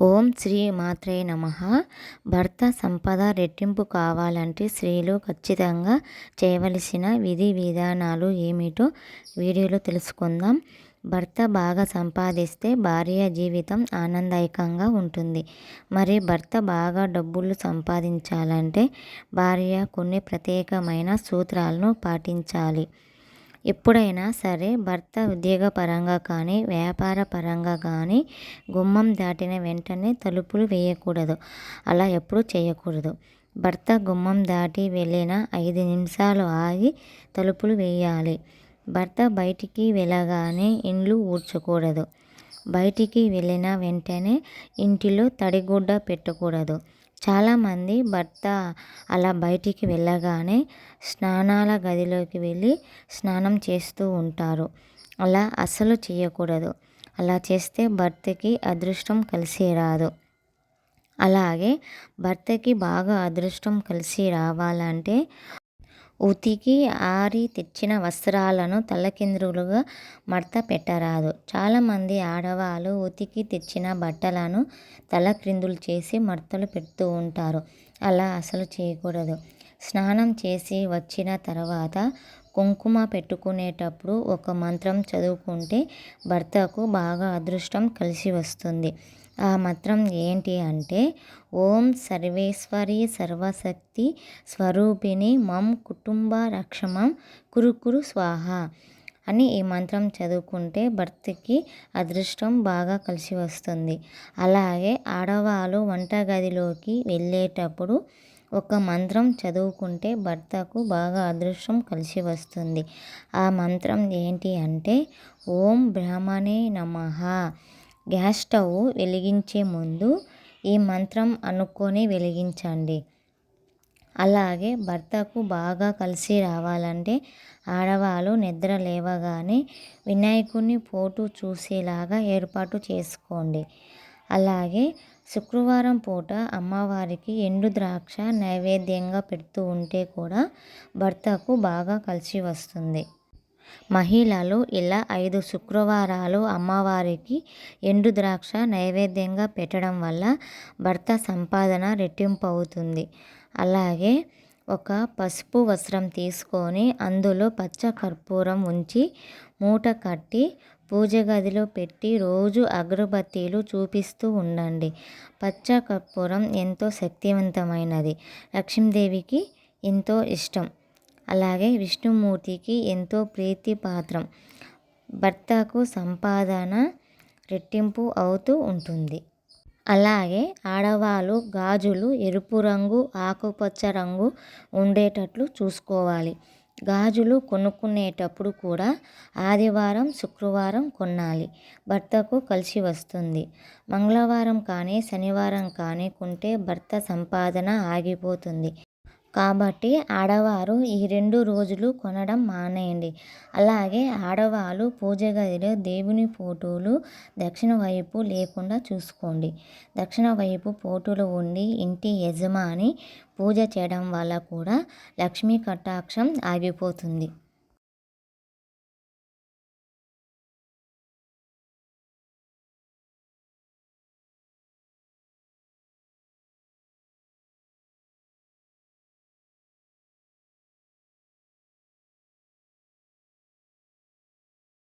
ఓం శ్రీ మాత్రే నమ. భర్త సంపద రెట్టింపు కావాలంటే స్త్రీలు ఖచ్చితంగా చేయవలసిన విధి విధానాలు ఏమిటో వీడియోలో తెలుసుకుందాం. భర్త బాగా సంపాదిస్తే భార్య జీవితం ఆనందాయకంగా ఉంటుంది. మరి భర్త బాగా డబ్బులు సంపాదించాలంటే భార్య కొన్ని ప్రత్యేకమైన సూత్రాలను పాటించాలి. ఎప్పుడైనా సరే భర్త ఉద్యోగపరంగా కానీ వ్యాపార పరంగా కానీ గుమ్మం దాటిన వెంటనే తలుపులు వేయకూడదు. అలా ఎప్పుడూ చేయకూడదు. భర్త గుమ్మం దాటి వెళ్ళిన ఐదు నిమిషాలు ఆగి తలుపులు వేయాలి. భర్త బయటికి వెళ్ళగానే ఇండ్లు ఊడ్చకూడదు. బయటికి వెళ్ళిన వెంటనే ఇంటిలో తడిగుడ్డ పెట్టకూడదు. చాలామంది భర్త అలా బయటికి వెళ్ళగానే స్నానాల గదిలోకి వెళ్ళి స్నానం చేస్తూ ఉంటారు. అలా అస్సలు చేయకూడదు. అలా చేస్తే భర్తకి అదృష్టం కలిసి రాదు. అలాగే భర్తకి బాగా అదృష్టం కలిసి రావాలంటే ఉతికి ఆరి తెచ్చిన వస్త్రాలను తలకిందులుగా మడత పెట్టరాదు. చాలామంది ఆడవాళ్ళు ఉతికి తెచ్చిన బట్టలను తలక్రిందులు చేసి మడతలు పెడుతూ ఉంటారు. అలా అసలు చేయకూడదు. స్నానం చేసి వచ్చిన తర్వాత కుంకుమ పెట్టుకునేటప్పుడు ఒక మంత్రం చదువుకుంటే భర్తకు బాగా అదృష్టం కలిసి వస్తుంది. ఆ మంత్రం ఏంటి అంటే ఓం సర్వేశ్వరి సర్వశక్తి స్వరూపిణి మం కుటుంబ రక్షమం కురుకురు స్వాహ అని ఈ మంత్రం చదువుకుంటే భర్తకి అదృష్టం బాగా కలిసి వస్తుంది. అలాగే ఆడవాళ్ళు వంటగదిలోకి వెళ్ళేటప్పుడు ఒక మంత్రం చదువుకుంటే భర్తకు బాగా అదృష్టం కలిసి వస్తుంది. ఆ మంత్రం ఏంటి అంటే ఓం బ్రాహ్మణే నమ గ్యాస్ స్టవ్ వెలిగించే ముందు ఈ మంత్రం అనుకొని వెలిగించండి. అలాగే భర్తకు బాగా కలిసి రావాలంటే ఆడవాళ్ళు నిద్ర లేవగానే వినాయకుని ఫోటో చూసేలాగా ఏర్పాటు చేసుకోండి. అలాగే శుక్రవారం పూట అమ్మవారికి ఎండు ద్రాక్ష నైవేద్యంగా పెడుతూ ఉంటే కూడా భర్తకు బాగా కలిసి వస్తుంది. మహిళలు ఇలా ఐదు శుక్రవారాలు అమ్మవారికి ఎండు ద్రాక్ష నైవేద్యంగా పెట్టడం వల్ల భర్త సంపాదన రెట్టింపు అవుతుంది అలాగే ఒక పసుపు వస్త్రం తీసుకొని అందులో పచ్చ కర్పూరం ఉంచి మూట కట్టి పూజ గదిలో పెట్టి రోజు అగరబత్తీలు చూపిస్తూ ఉండండి. పచ్చ కర్పూరం ఎంతో శక్తివంతమైనది. లక్ష్మీదేవికి ఎంతో ఇష్టం. అలాగే విష్ణుమూర్తికి ఎంతో ప్రీతిపాత్రం. భర్తకు సంపాదన రెట్టింపు అవుతూ ఉంటుంది. అలాగే ఆడవాళ్ళు గాజులు ఎరుపు రంగు ఆకుపచ్చ రంగు ఉండేటట్లు చూసుకోవాలి. గాజులు కొనుక్కునేటప్పుడు కూడా ఆదివారం శుక్రవారం కొనాలి. భర్తకు కలిసి వస్తుంది. మంగళవారం కానీ శనివారం కానీ కొంటే భర్త సంపాదన ఆగిపోతుంది. కాబట్టి ఆడవారు ఈ రెండు రోజులు కొనడం మానేయండి. అలాగే ఆడవాళ్ళు పూజ గదిలో దేవుని ఫోటోలు దక్షిణ వైపు లేకుండా చూసుకోండి. దక్షిణ వైపు ఫోటోలు ఉండి ఇంటి యజమాని పూజ చేయడం వల్ల కూడా లక్ష్మీ కటాక్షం ఆగిపోతుంది.